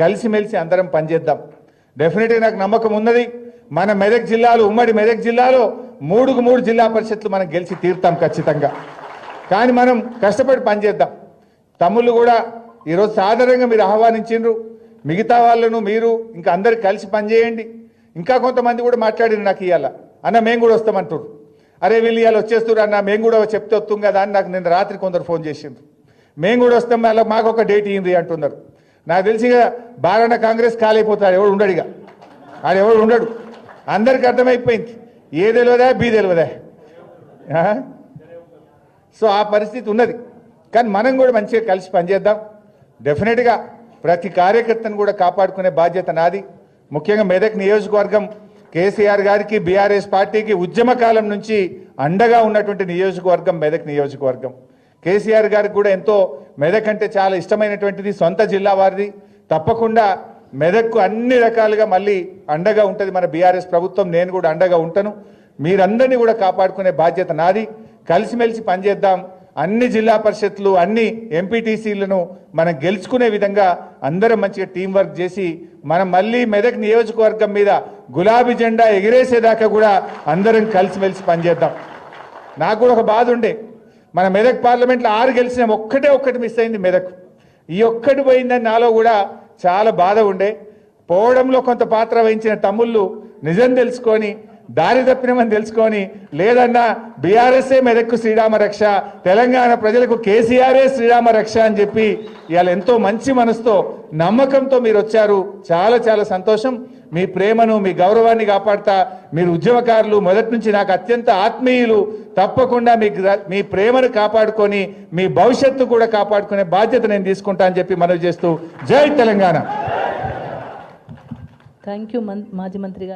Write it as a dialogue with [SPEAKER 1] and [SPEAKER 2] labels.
[SPEAKER 1] కలిసిమెలిసి అందరం పనిచేద్దాం. డెఫినెట్గా నాకు నమ్మకం ఉన్నది. మన మెదక్ జిల్లాలో ఉమ్మడి మెదక్ జిల్లాలో మూడుకు మూడు జిల్లా పరిషత్లు మనం గెలిచి తీరుతాం ఖచ్చితంగా. కానీ మనం కష్టపడి పనిచేద్దాం. తమ్ముళ్ళు కూడా ఈరోజు సాధారణంగా మీరు ఆహ్వానించిండ్రు. మిగతా వాళ్ళను మీరు ఇంకా అందరు కలిసి పనిచేయండి. ఇంకా కొంతమంది కూడా మాట్లాడిన నాకు ఇవాళ అన్న మేము కూడా వస్తామంటారు అరే వీళ్ళు ఇవాళ వచ్చేస్తారు అన్న మేము కూడా చెప్తే వస్తాం కదా అని నాకు నిన్న రాత్రి కొందరు ఫోన్ చేసిండ్రు. మేము కూడా వస్తాం మళ్ళీ మాకు ఒక డేట్ ఇయ్యండి అంటున్నారు. నాకు తెలిసి ఇక బాలన్న కాంగ్రెస్ కాలైపోతాడు ఎవడు ఉండడు ఇక. ఆడు ఎవడు ఉండడు. అందరికి అర్థమైపోయింది. ఏ తెలియదా బీ తెలియదా సో ఆ పరిస్థితి ఉన్నది. కానీ మనం కూడా మంచిగా కలిసి పనిచేద్దాం. డెఫినెట్గా ప్రతి కార్యకర్తను కూడా కాపాడుకునే బాధ్యత నాది. ముఖ్యంగా మెదక్ నియోజకవర్గం కేసీఆర్ గారికి బీఆర్ఎస్ పార్టీకి ఉద్యమ కాలం నుంచి అండగా ఉన్నటువంటి నియోజకవర్గం మెదక్ నియోజకవర్గం. కేసీఆర్ గారికి కూడా ఎంతో మెదక్ అంటే చాలా ఇష్టమైనటువంటిది సొంత జిల్లా వారిది. తప్పకుండా మెదక్కు అన్ని రకాలుగా మళ్ళీ అండగా ఉంటుంది మన బీఆర్ఎస్ ప్రభుత్వం. నేను కూడా అండగా ఉంటాను. మీరందరినీ కూడా కాపాడుకునే బాధ్యత నాది. కలిసిమెలిసి పనిచేద్దాం. అన్ని జిల్లా పరిషత్లు అన్ని ఎంపీటీసీలను మనం గెలుచుకునే విధంగా అందరం మంచిగా టీం వర్క్ చేసి మనం మళ్ళీ మెదక్ నియోజకవర్గం మీద గులాబీ జెండా ఎగిరేసేదాకా కూడా అందరం కలిసిమెలిసి పనిచేద్దాం. నాకు కూడా ఒక బాధ ఉండే. మన మెదక్ పార్లమెంట్లో ఆరు గెలిచిన ఒక్కటే ఒక్కటి మిస్ అయింది మెదక్. ఈ ఒక్కటి పోయిందని నాలో కూడా చాలా బాధ ఉండే. పోవడంలో కొంత పాత్ర వహించిన తమ్ముళ్ళు నిజం తెలుసుకొని దారి తప్పినమని తెలుసుకొని లేదన్నా బీఆర్ఎస్ఏ మెదక్కు శ్రీరామ రక్ష తెలంగాణ ప్రజలకు కేసీఆర్ఏ శ్రీరామ రక్ష అని చెప్పి ఇవాళ ఎంతో మంచి మనసుతో నమ్మకంతో మీరు వచ్చారు. చాలా చాలా సంతోషం. మీ ప్రేమను మీ గౌరవాన్ని కాపాడుతా. మీరు ఉద్యమకారులు మొదటి నుంచి నాకు అత్యంత ఆత్మీయులు తప్పకుండా మీ మీ ప్రేమను కాపాడుకొని మీ భవిష్యత్తు కూడా కాపాడుకునే బాధ్యత నేను తీసుకుంటా అని చెప్పి మనవి చేస్తూ జై తెలంగాణ.
[SPEAKER 2] థ్యాంక్ యూ మన్- మాజీ మంత్రి గారు.